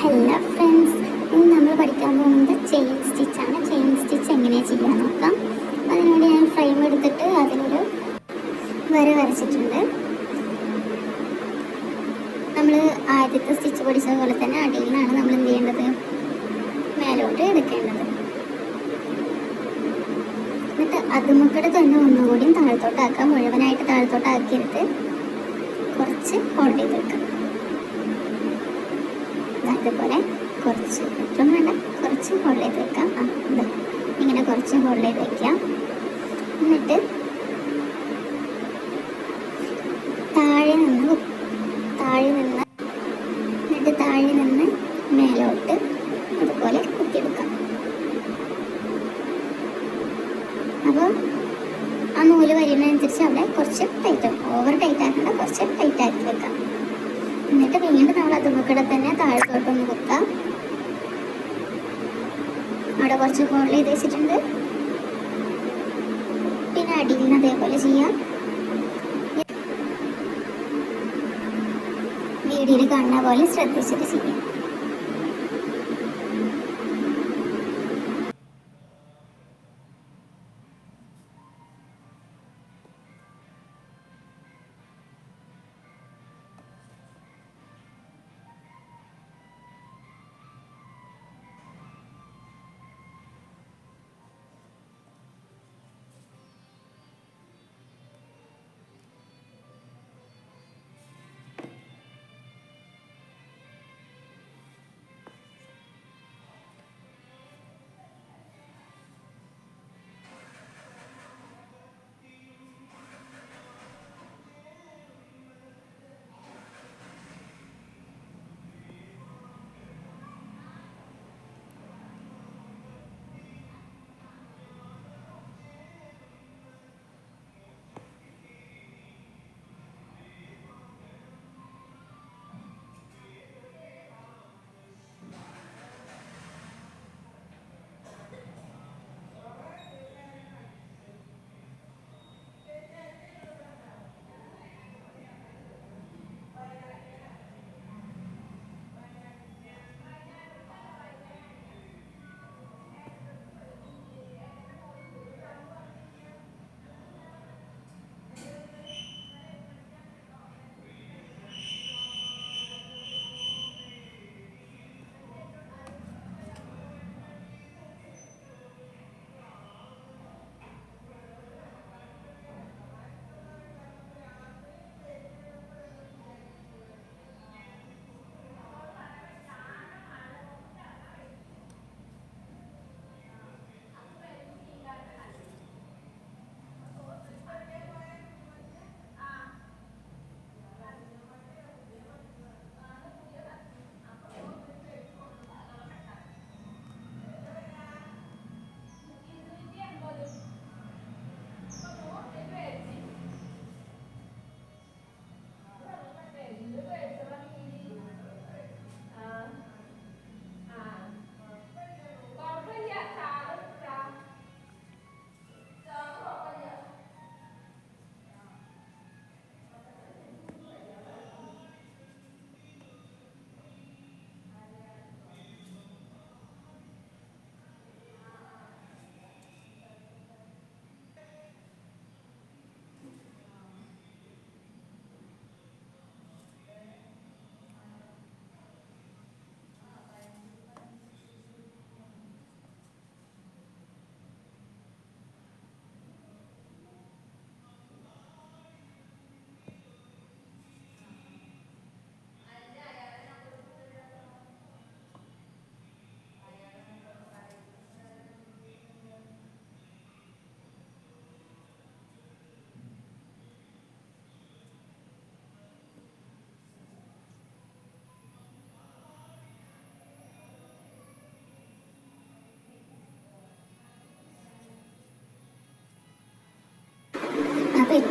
Hello friends ഇന്ന് നമ്മൾ പഠിക്കാൻ പോകുന്നത് ചെയിൻ സ്റ്റിച്ചാണ് ചെയിൻ സ്റ്റിച്ച് എങ്ങനെയാണ് ചെയ്യാൻ നോക്കാം. അതിനുവേണ്ടി ഞാൻ ഫ്രെയിം എടുത്തിട്ട് അതിനൊരു വര വരച്ചിട്ടുണ്ട്. നമ്മൾ ആദ്യത്തെ സ്റ്റിച്ച് പഠിച്ചത് പോലെ തന്നെ അടിയിൽ നിന്നാണ് നമ്മൾ എന്ത് ചെയ്യേണ്ടത്? മേലോട്ട് എടുക്കേണ്ടത്. എന്നിട്ട് അതുമുക്കടെ തന്നെ ഒന്നുകൂടിയും താഴത്തോട്ടാക്കാം. മുഴുവനായിട്ട് താഴത്തോട്ടാക്കിയെടുത്ത് കുറച്ച് ഹോൾഡ് ചെയ്ത് വെക്കാം. അതുപോലെ കുറച്ച് ഏറ്റവും വേണ്ട കുറച്ച് ചെയ്ത് വെക്കാം. ആ ഇത് ഇങ്ങനെ കുറച്ച് ചെയ്ത് വെക്കാം. എന്നിട്ട് താഴെ നിന്ന് താഴെ നിന്ന് എന്നിട്ട് താഴെ നിന്ന് മേലോട്ട് അതുപോലെ കുത്തിയെടുക്കാം. അപ്പോൾ ആ നൂൽ വരുന്നതനുസരിച്ച് അവിടെ കുറച്ച് ടൈറ്റ് ഓവർ ടൈറ്റ് ആക്കണ്ട കുറച്ച് ടൈറ്റ് ആക്കി വെക്കാം. എന്നിട്ട് വീണ്ടും നമ്മൾ അതുമക്കൂടെ തന്നെ താഴത്തോട്ടൊന്ന് കുത്താം അവിടെ കുറച്ച് ഫോണിൽ ചെയ്ത് വെച്ചിട്ടുണ്ട്. പിന്നെ അടിയിൽ നിന്ന് അതേപോലെ ചെയ്യാം. വീഡിയോയിൽ കാണുന്ന പോലെ ശ്രദ്ധിച്ചിട്ട് ചെയ്യാം.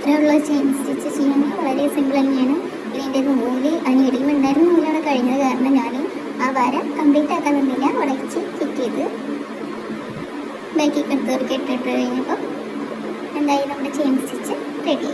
ഇത്രയുള്ള ചെയിൻ സ്റ്റിച്ച് ചെയ്യാൻ വളരെ സിമ്പിൾ തന്നെയാണ്. ഇതിന്റെ നൂൽ അതിന് ഉണ്ടായിരുന്ന നൂലാണ് കഴിഞ്ഞത് കാരണം ഞാൻ ആ വര കംപ്ലീറ്റ് ആക്കാൻ നിന്നില്ല ഉടച്ച് ഫിറ്റ് ചെയ്ത് ബാക്കി എടുത്ത് ഇട്ടിട്ട് കഴിഞ്ഞപ്പോൾ എന്തായാലും നമ്മുടെ ചെയിൻ സ്റ്റിച്ച് റെഡി